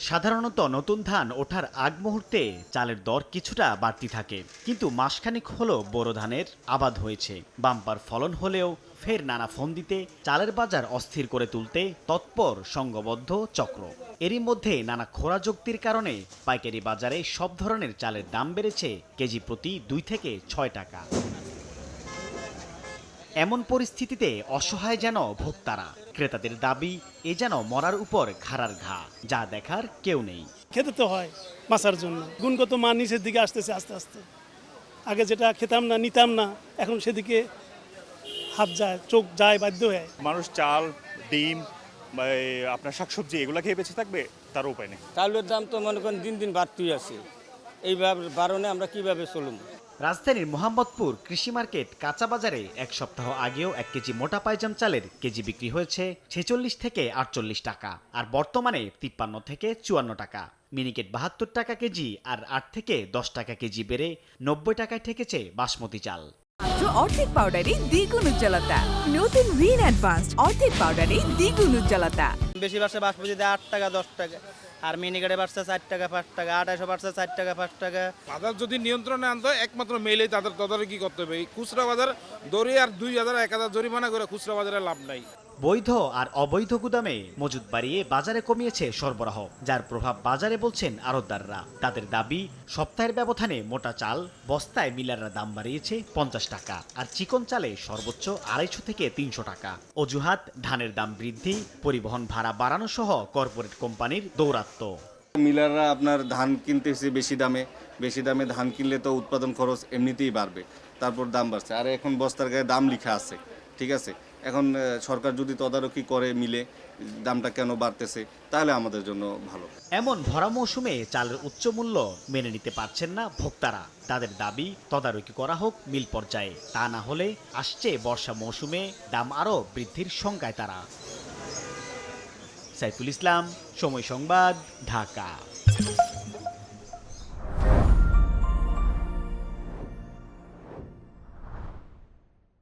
সাধারণত নতুন ধান ওঠার আগ মুহূর্তে চালের দর কিছুটা বাড়তি থাকে। কিন্তু মাসখানিক হলো বোরো ধানের আবাদ হয়েছে। বাম্পার ফলন হলেও ফের নানা ফোন দিতে চালের বাজার অস্থির করে তুলতে তৎপর সংঘবদ্ধ চক্র। এরই মধ্যে নানা খোরা যুক্তির কারণে পাইকারি বাজারে সব ধরনের চালের দাম বেড়েছে কেজি প্রতি দুই থেকে ছয় টাকা। এমন পরিস্থিতিতে অসহায় যেন ভোক্তারা। ক্রেতাদের দাবি এ যেন মরার উপর খাড়ার ঘা যা দেখার কেউ নেই। খেতে তো হয় বাঁচার জন্য। গুণগত মান নিচের দিকে আসতেছে আস্তে আস্তে। আগে যেটা খেতাম না নিতাম না এখন সেদিকে হাত যায় চোখ যায় বাধ্য হয়। মানুষ চাল ডিম আপনার শাকসবজি এগুলো খেয়ে বেঁচে থাকবে? তার উপায় নেই। চাউলের দাম তো মনে করেন দিন দিন বাড়তেই আছে। এইভাবে বারণে আমরা কীভাবে চলুম? রাজধানীর মোহাম্মদপুর কৃষি মার্কেট কাঁচা বাজারে এক সপ্তাহ আগেও এক কেজি মোটা পায়জাম চালের কেজি বিক্রি হয়েছে ছেচল্লিশ থেকে আটচল্লিশ টাকা আর বর্তমানে তিপ্পান্ন থেকে চুয়ান্ন টাকা। মিনিকেট বাহাত্তর টাকা কেজি আর আট থেকে দশ টাকা কেজি বেড়ে নব্বই টাকায় ঠেকেছে বাসমতি চাল। অর্ধেক পাউডারে দ্বিগুণ উজ্জ্বলতা। নতুন রিন অ্যাডভান্সড অর্ধেক পাউডারে দ্বিগুণ উজ্জ্বলতা। বেশি বাড়ছে বাসমতিতে আট টাকা, দশ টাকা। আর মিনিকেটে বাড়ছে চার টাকা, পাঁচ টাকা আঠাশো বাড়ছে চার টাকা, পাঁচ টাকা। বাজার যদি নিয়ন্ত্রণে আনতে হয়, একমাত্র মেলেই তাদের তদারকি করতে হবে। এই খুচরা বাজার দড়ি আর দুই হাজার, এক হাজার জরিমানা করে খুচরা বাজারে লাভ নাই। বৈধ আর অবৈধ গুদামে মজুদ বাড়িয়ে বাজারে কমিয়েছে সরবরাহ, যার প্রভাব বাজারে বলছেন আড়তদাররা তাদের দাবি, সপ্তাহের ব্যবধানে মোটা চাল, বস্তায় মিলাররা দাম বাড়িয়েছে পঞ্চাশ টাকা আর চিকন চালে সর্বোচ্চ আড়াইশো থেকে তিনশো টাকা। অজুহাত, ধানের দাম বৃদ্ধি, পরিবহন ভাড়া বাড়ানো সহ কর্পোরেট কোম্পানির দৌরাত্ম্য মিলাররা আপনার ধান কিনতেছে বেশি দামে বেশি দামে ধান কিনলে তো উৎপাদন খরচ এমনিতেই বাড়বে, তারপর দাম বাড়ছে। আর এখন বস্তার গায়ে দাম লেখা আছে, ঠিক আছে? এখন সরকার যদি তদারকি করে মিলে, দামটা কেন বাড়তেছে, তাহলে আমাদের জন্য ভালো। এমন ভরা মৌসুমে চালের উচ্চ মূল্য মেনে নিতে পারছেন না ভোক্তারা। তাদের দাবি, তদারকি করা হোক মিল পর্যায়ে, তা না হলে আসছে বর্ষা মৌসুমে দাম আরও বৃদ্ধির শঙ্কায় তারা। সাইফুল ইসলাম, সময় সংবাদ, ঢাকা।